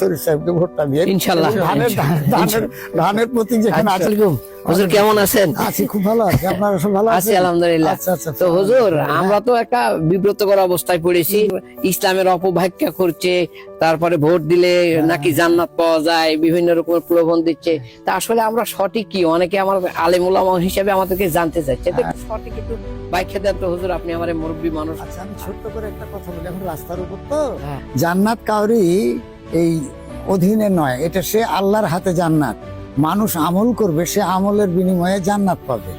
শরীর সাহেবকে ভোটটা দিয়ে ইনশাল্লাহ। ধানের ধানের ধানের যেখানে হুজুর কেমন আছেন? আছি খুব ভালো আছি। আপনারা সব ভালো আছি আলহামদুলিল্লাহ। তো হুজুর আমরা তো একটা বিব্রতকর অবস্থায় পড়েছি। ইসলামের অপব্যাখ্যা করছে তারপরে ভোট দিলে নাকি জান্নাত পাওয়া যায় বিভিন্ন রকমের প্রলোভন দিচ্ছে। তা আসলে আমরা সঠিক কি? অনেকে আমার আলেমুলামা হিসেবে আমাদেরকে জানতে তো একটু সঠিক একটু ব্যাখ্যা দেন তো হুজুর আপনি আমার মুরব্বী মানুষ। আচ্ছা আমি ছোট্ট করে একটা কথা বলি। এখন রাস্তার উপর তো হ্যাঁ। জান্নাত কাউরি এই অধীনে নয়। এটা সে আল্লাহর হাতে জান্নাত। মানুষ আমল করবে, সে আমলের বিনিময়ে জান্নাত পাবে।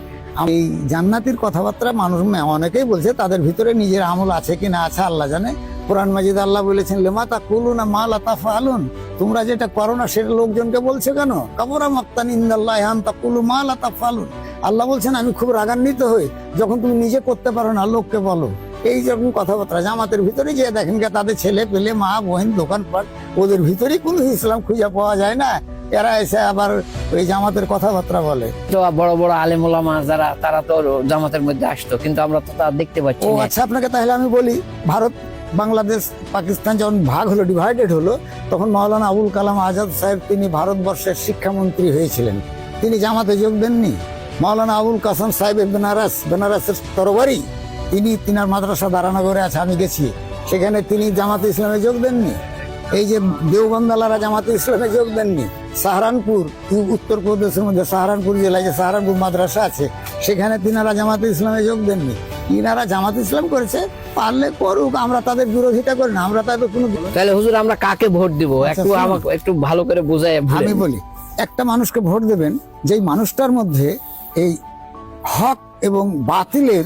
এই জান্নাতির কথাবার্তা মানুষ অনেকেই বলছে, তাদের ভিতরে নিজের আমল আছে কি না আছে আল্লাহ জানে। কোরআন মাজিদ আল্লাহ বলেছেন, লেমা তা কুলু না মা লাতা ফালুন তোমরা যেটা করো না, সেটা লোকজনকে বলছে কেন? কাবরা মাক্তান ইন্দাল্লাহ হান তা কুলু মা লাতা ফালুন আল্লাহ বলছেন, আমি খুব রাগান্বিত হই। যখন তুমি নিজে করতে পারো না, লোককে বলো। এই যখন কথাবার্তা, জামাতের ভিতরে যে দেখেন তাদের ছেলে পেলে, মা, বহিন, দোকানপাট ওদের ভিতরেই কোনো ইসলাম খুঁজে পাওয়া যায় না। এরা এসে আবার ওই জামাতের কথাবার্তা বলে। তো বড় বড় আলেমুলামা যারা তারা তো জামাতের মধ্যে আসতো কিন্তু আমরা তো তা দেখতে পাচ্ছি ও আচ্ছা আপনাকে তাহলে আমি বলি ভারত বাংলাদেশ পাকিস্তান যখন ভাগ হলো ডিভাইডেড হলো তখন মাওলানা আবুল কালাম আজাদ সাহেব তিনি ভারতবর্ষের শিক্ষামন্ত্রী হয়েছিলেন। তিনি জামাতে যোগ দেননি। মাওলানা আবুল কাসম সাহেব বেনারস বেনারসের তরবারি তিনি তিনার মাদ্রাসা দারানগরে আছে আমি গেছি। সেখানে তিনি জামাতে ইসলামে যোগ দেননি। এই যে দেওবন্দালারা জামাতে ইসলামে যোগ দেননি সাহারানপুর উত্তরপ্রদেশের মধ্যে সাহারানপুর জেলায় যে সাহারানপুর মাদ্রাসা আছে সেখানে তিনারা জামাতে ইসলামে যোগ দেননি। ইনারা জামাত ইসলাম করেছে পারলে করুক আমরা তাদের বিরোধিতা করি না আমরা তাদের কোনো তাহলে হুজুর আমরা কাকে ভোট দিব? আচ্ছা, একটু আমাকে একটু ভালো করে বোঝাই আমি বলি একটা মানুষকে ভোট দেবেন যেই মানুষটার মধ্যে এই হক এবং বাতিলের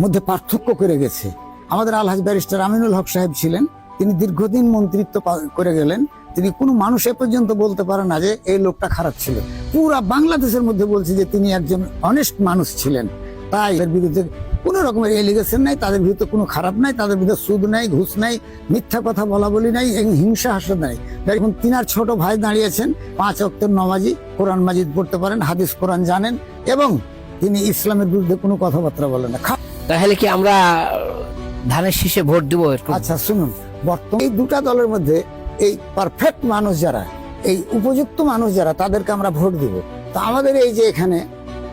মধ্যে পার্থক্য করে গেছে। আমাদের আলহাজ ব্যারিস্টার আমিনুল হক সাহেব ছিলেন তিনি দীর্ঘদিন মন্ত্রিত্ব করে গেলেন তিনি কোনো মানুষ এ পর্যন্ত বলতে পারে না যে এই লোকটা খারাপ ছিল। পুরা বাংলাদেশের মধ্যে বলছে যে তিনি একজন অনেস্ট মানুষ ছিলেন। তাই এর বিরুদ্ধে কোনো রকমের এলিগেশন নাই তাদের ভিতরে কোনো খারাপ নাই তাদের ভিতরে সুদ নাই ঘুষ নাই মিথ্যা কথা বলা বলি নাই এবং হিংসা হাসদ নাই। দেখুন তিনার ছোট ভাই দাঁড়িয়েছেন পাঁচ অক্টের নমাজি কোরআন মাজিদ পড়তে পারেন হাদিস কোরআন জানেন এবং তিনি ইসলামের বিরুদ্ধে কোনো কথাবার্তা বলেন না। তাহলে কি আমরা ধানের শীষে ভোট দিব আচ্ছা শুনুন। বর্তমান এই দুটা দলের মধ্যে এই পারফেক্ট মানুষ যারা, এই উপযুক্ত মানুষ যারা, তাদেরকে আমরা ভোট দিব। তো আমাদের এই যে এখানে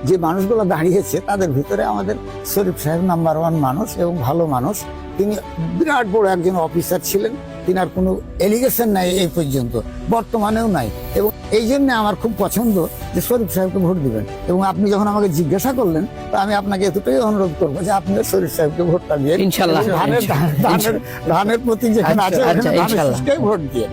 যে মানুষগুলো দাঁড়িয়েছে, তাদের ভিতরে আমাদের শরীফ সাহেব নাম্বার ওয়ান মানুষ এবং ভালো মানুষ। তিনি বিরাট বড় একজন অফিসার ছিলেন। তিনার কোনো এলিগেশন নাই এই পর্যন্ত বর্তমানেও নাই। এবং এই জন্য আমার খুব পছন্দ যে শরীফ সাহেবকে ভোট দিবেন। এবং আপনি যখন আমাকে জিজ্ঞাসা করলেন তো আমি আপনাকে এতটাই অনুরোধ করব যে আপনি শরীফ সাহেবকে ভোটটা দিয়ে ইনশাল্লাহ, ধানের ধানের যেখানে আচ্ছা, আছে আচ্ছা, ভোট দিয়ে।